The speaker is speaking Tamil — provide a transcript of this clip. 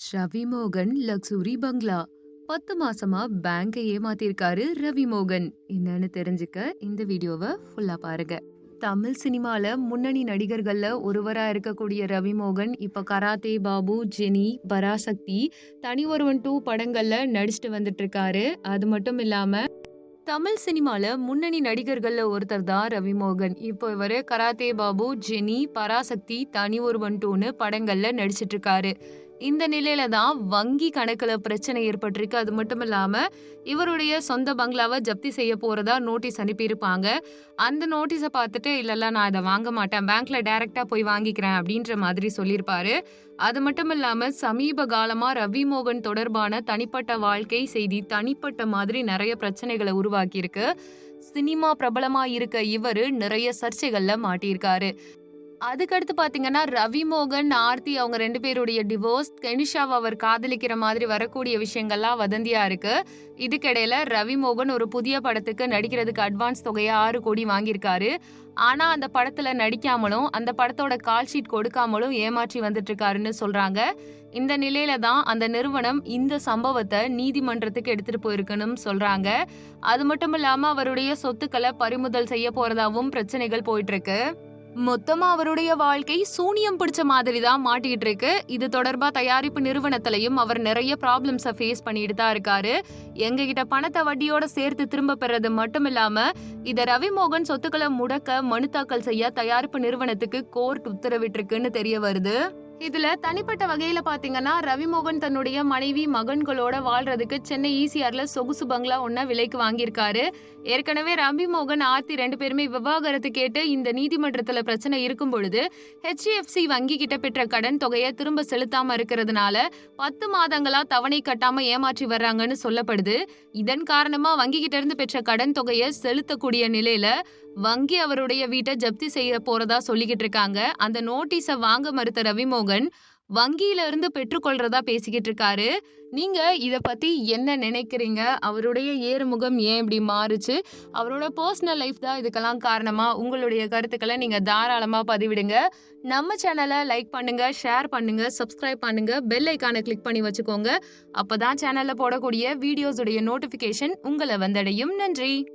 ரவிமோகன் லக்ஸுரி பங்களா. பத்து மாசமா பேங்கை ஏமாத்திருக்காரு ரவிமோகன். என்னன்னு தெரிஞ்சுக்க இந்த வீடியோவை ஃபுல்லா பாருங்க. தமிழ் சினிமால முன்னணி நடிகர்கள்ல ஒருவரா இருக்கக்கூடிய ரவிமோகன் இப்ப கராத்தே பாபு ஜெனி பராசக்தி தனி ஒருவன் டூ படங்கள்ல நடிச்சுட்டு வந்துட்டு இருக்காரு அது மட்டும் இல்லாம தமிழ் சினிமால முன்னணி நடிகர்கள்ல ஒருத்தர் தான் ரவிமோகன். இப்போ இவர் கராத்தே பாபு ஜெனி பராசக்தி தனி ஒருவன் டூன்னு படங்கள்ல நடிச்சிட்டு இருக்காரு இந்த நிலையில தான் வங்கி கணக்குல பிரச்சனை ஏற்பட்டிருக்கு. அது மட்டும் இல்லாம இவருடைய சொந்த பங்களாவை ஜப்தி செய்ய போறதா நோட்டீஸ் அனுப்பியிருப்பாங்க. அந்த நோட்டீஸை பார்த்துட்டு இல்லல்ல நான் இதை வாங்க மாட்டேன். பேங்க்ல டைரக்டா போய் வாங்கிக்கிறேன் அப்படின்ற மாதிரி சொல்லியிருப்பாரு. அது மட்டும் இல்லாம சமீப காலமா ரவிமோகன் தொடர்பான தனிப்பட்ட வாழ்க்கை செய்தி தனிப்பட்ட மாதிரி நிறைய பிரச்சனைகளை உருவாக்கியிருக்கு. சினிமா பிரபலமா இருக்க இவரு நிறைய சர்ச்சைகள்ல மாட்டியிருக்காரு. அதுக்கடுத்து பாத்தீங்கன்னா ரவிமோகன் ஆர்த்தி அவங்க ரெண்டு பேருடைய டிவோர்ஸ் கெனிஷாவை அவர் காதலிக்கிற மாதிரி வரக்கூடிய விஷயங்கள்லாம் வதந்தியா இருக்கு. இதுக்கிடையில ரவிமோகன் ஒரு புதிய படத்துக்கு நடிக்கிறதுக்கு அட்வான்ஸ் தொகையை ஆறு கோடி வாங்கியிருக்காரு. ஆனா அந்த படத்துல நடிக்காமலும் அந்த படத்தோட கால் ஷீட் கொடுக்காமலும் ஏமாற்றி வந்துட்டு இருக்காருன்னு சொல்றாங்க. இந்த நிலையில தான் அந்த நிறுவனம் இந்த சம்பவத்தை நீதிமன்றத்துக்கு எடுத்துட்டு போயிருக்குன்னு சொல்றாங்க. அது மட்டும் இல்லாம அவருடைய சொத்துக்களை பறிமுதல் செய்ய போறதாவும் பிரச்சனைகள் போயிட்டு இருக்கு மொத்தமா அவருடைய வாழ்க்கை சூனியம் பிடிச்ச மாதிரி தான் மாட்டிட்டு இருக்கு இது தொடர்பா தயாரிப்பு நிறுவனத்திலையும் அவர் நிறைய ப்ராப்ளம்ஸை ஃபேஸ் பண்ணிட்டு தான் இருக்காரு. எங்க கிட்ட பணத்தை வட்டியோட சேர்த்து திரும்ப பெறது மட்டும் இல்லாம இத ரவிமோகன் சொத்துக்களை முடக்க மனு தாக்கல் செய்ய தயாரிப்பு நிறுவனத்துக்கு கோர்ட் உத்தரவிட்டிருக்குன்னு தெரிய வருது. இதுல தனிப்பட்ட வகையில பாத்தீங்கன்னா ரவிமோகன் தன்னுடைய மனைவி மகன்களோட வாழ்றதுக்கு சென்னை ஈசிஆர்ல சொகுசு பங்களா ஒன்ன விலைக்கு வாங்கியிருக்காரு. ஏற்கனவே ரவிமோகன் ஆர்த்தி ரெண்டு பேருமே விவாகரத்து கேட்டு இந்த நீதிமன்றத்துல பிரச்சனை இருக்கும் பொழுது ஹெச்டிஎஃப்சி வங்கி கிட்ட பெற்ற கடன் தொகையை திரும்ப செலுத்தாம இருக்கிறதுனால பத்து மாதங்களா தவணை கட்டாம ஏமாற்றி வர்றாங்கன்னு சொல்லப்படுது. இதன் காரணமா வங்கி கிட்ட இருந்து பெற்ற கடன் தொகையை செலுத்தக்கூடிய நிலையில வங்கி அவருடைய வீட்டை ஜப்தி செய்ய போறதா சொல்லிக்கிட்டு இருக்காங்க. அந்த நோட்டீஸை வாங்க மறுத்த ரவிமோகன் வங்கியில இருந்து பெற்றுக்கொள்றதா பேசிக்கிட்டு இருக்காரு. நீங்க இத பத்தி என்ன நினைக்கிறீங்க? அவருடைய ஏறுமுகம் ஏன் இப்படி மாறுச்சு? அவரோட பர்சனல் லைஃப் தான் இதுக்கெல்லாம் காரணமா? உங்களுடைய கருத்துக்களை நீங்க தாராளமா பதிவிடுங்க. நம்ம சேனலை லைக் பண்ணுங்க ஷேர் பண்ணுங்க சப்ஸ்கிரைப் பண்ணுங்க பெல் ஐக்கானை கிளிக் பண்ணி வச்சுக்கோங்க. அப்பதான் சேனல்ல போடக்கூடிய வீடியோஸுடைய நோட்டிபிகேஷன் உங்களை வந்தடையும். நன்றி!